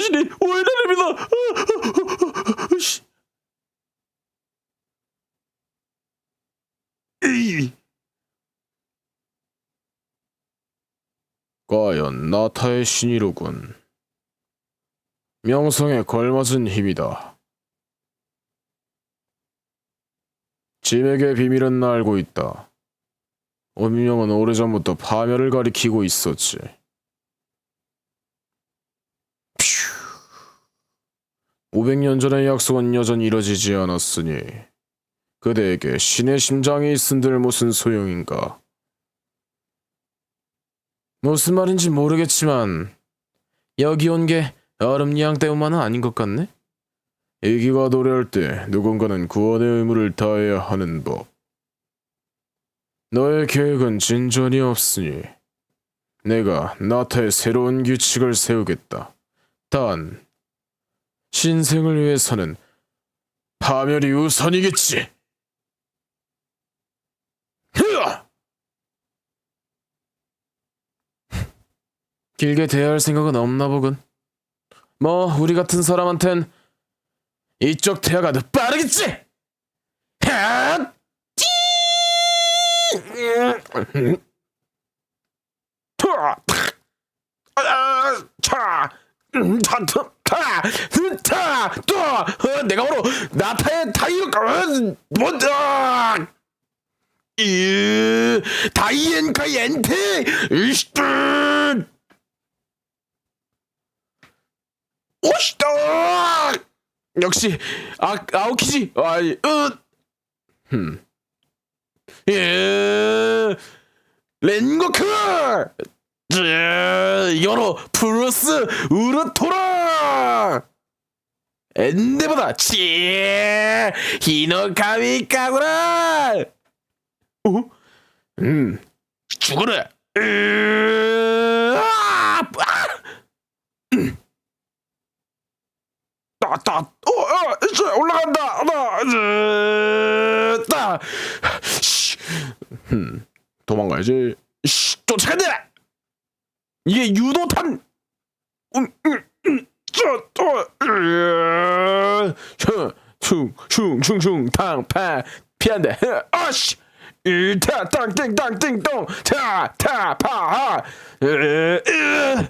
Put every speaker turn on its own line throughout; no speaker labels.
당신이. 에이. 과연 나타의 신이로군. 명성에 걸맞은 힘이다. 짐에게 비밀은 알고 있다. 운명은 오래전부터 파멸을 가리키고 있었지. 500년 전의 약속은 여전히 이뤄지지 않았으니 그대에게 신의 심장이 있은들 무슨 소용인가? 무슨 말인지 모르겠지만 여기 온게 얼음리양 때문만은 아닌 것 같네. 이기가 도래할 때 누군가는 구원의 의무를 다해야 하는 법. 너의 계획은 진전이 없으니 내가 나타의 새로운 규칙을 세우겠다. 단 신생을 위해서는 파멸이 우선이겠지. 길게 대화할 생각은 없나 보군. 뭐 우리 같은 사람한텐 이쪽 대화가 더 빠르겠지. 아, 차! 음, 차, 투, 타! 흐, 타! 또! 어, 내가 바로 나타의 타이어, 뭔다! 이, 다이엔카이 엔테! 이슈! 오시다! 역시 아 아오키지. 아이 으. 흠. 예. 렌고크. 여로 플러스 우르토라. 엔데보다 치 히노카미카구라. 어? 음. 죽어라. 으, 아, 아. 따따 어, 어, 이제 올라간다 하나 따 씨. 흠, 도망가야지 씨, 쫓아간다 이게 유도탄 음, 음, 음, 저, 또, 으, 슝, 슝, 슝, 슝, 슝, 탕, 파, 피한다. 아씨, 이타, 땅, 띵, 땅, 띵, 똥, 타, 타, 파, 하, 으, 으,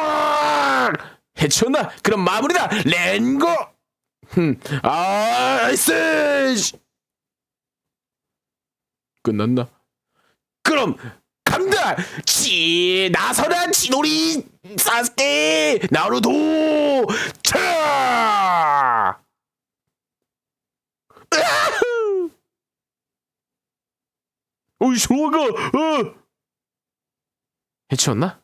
아, 해치웠나? 그럼 마무리다. 렌고. 흠, 아. 씨. 끝났나? 그럼 간다. 치 나서라 치노리 사스케 나루도 차. 어이 좋아가 어. 해치웠나?